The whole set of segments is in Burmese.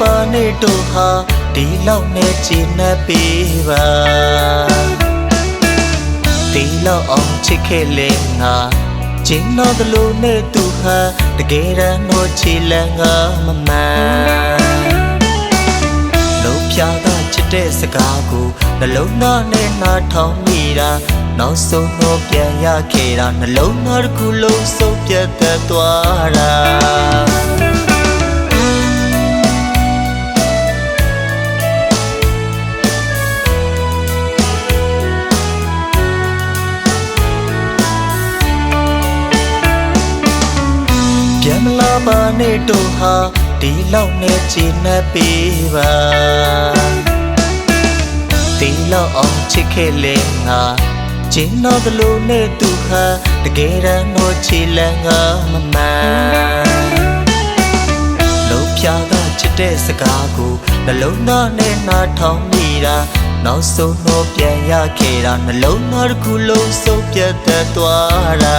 ပါနဲ့တို့ဟာဒီလောက်နဲ့ချင်နှပ်ပေးပါဒီလောက်အောင်ချစ်ခဲ့လေငါကျင်းတော့ကလေးနဲ့သူဟာတကယ်တမ်းတော့ချီလန်းကမမှန်လုံးပြကချစ်တဲ့စကားကိုနှလုံးသားနဲ့နားထောင်မိတာနောက်ဆုံးတော့ပြန်ရခဲ့တာနှလုံးသားတစ်ခုလုံးစုပ်ပြတ်သက်သွားတာ နဲ့တို့ဟာဒီလောက်နဲ့ချင်နှပ်ပေးပါဒီလောက်အောင်ချစ်ခဲ့လေငါကျင်းတော့ကလေးနဲ့သူဟာတကယ်တမ်းတော့ချီလန်းကမမှန်လုံးပြကချစ်တဲ့စကားကိုနှလုံးသားနဲ့နားထောင်မိတာနောက်ဆုံးတော့ပြန်ရခဲ့တာနှလုံးသားတစ်ခုလုံးစုပ်ပြတ်သက်သွားတာ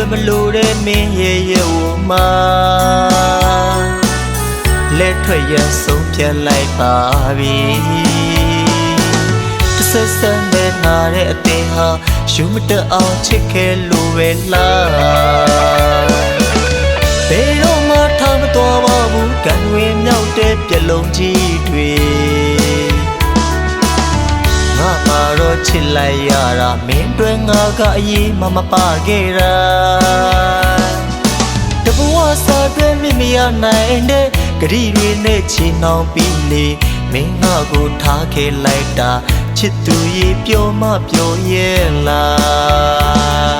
တွေ့မလို့တဲ့မင်းရဲ့ရဲ့ဝမလက်ထွက်ရဆုံးပြလိုက်ပါပြီတဆက်ဆန်းတဲ့နာတဲ့အသေးဟာယူမတအောင်ချစ်ခဲ့လို့ပဲလားဘယ်တော့မှထားမတော်ပါဘူးကံဝင်မြောက်တဲ့ပြလုံးကြီးတွေ ချစ်လိုက်ရတာမင်းတွေငါကအရေးမမပါခဲ့တာတဘဝစားတွေမြမရနိုင်တဲ့ဂရီတွေနဲ့ချီနှောင်ပြီးလေမင်းငါကိုထားခဲ့လိုက်တာချစ်သူရေပြောမပြောရဲ့လား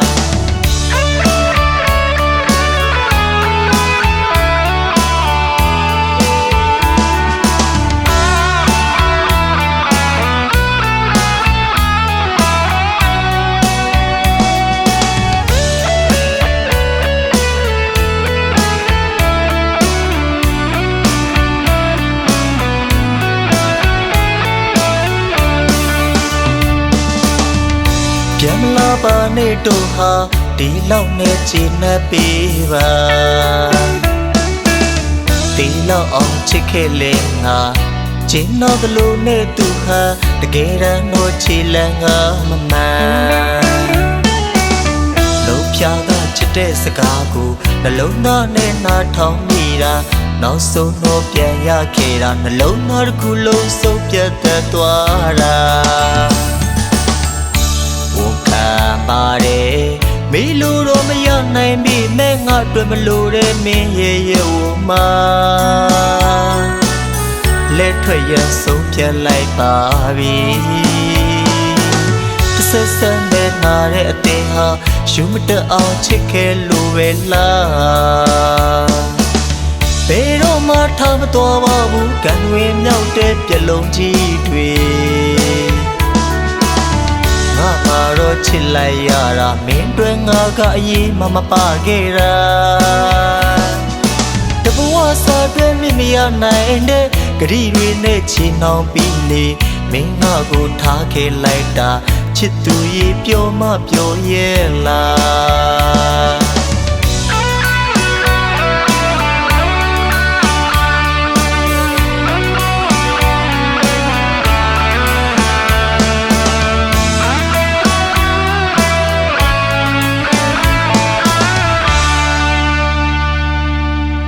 လာပါနဲ့တို့ဟာဒီလောက်နဲ့ချင်နှပ်ပေးပါဒီလောက်အောင်ချစ်ခဲ့လေငါကျင်းတော့ကလေးနဲ့သူဟာတကယ်တမ်းတော့ချီလန်းကမမှန်လုံးပြကချစ်တဲ့စကားကိုနှလုံးသားနဲ့နားထောင်မိတာနောက်ဆုံးတော့ပြန်ရခဲ့တာနှလုံးသားတစ်ခုလုံးစုပ်ပြတ်သက်သွားတာ မရနိုင်ပြီမဲ့ငါတွေ့မလို့တဲ့မင်းရဲ့ရဲ့ဝမလက်ထွက်ရဆုံးပြလိုက်ပါပြီတဆက်ဆန်းတဲ့နာတဲ့အသေးဟာယူမတအောင်ချစ်ခဲ့လို့ပဲလားဘယ်တော့မှထားမတော်ပါဘူးကံဝင်မြောက်တဲ့ပြလုံးကြီးတွေ ငါပါတော့ချစ်လိုက်ရတာမင်းတွေငါကအရေးမမပါခဲ့တာတဘဝစားတွေမြမရနိုင်တဲ့ဂရီတွေနဲ့ချီနှောင်ပြီးလေမင်းငါကိုထားခဲ့လိုက်တာချစ်သူရေပြောမပြောရဲ့လား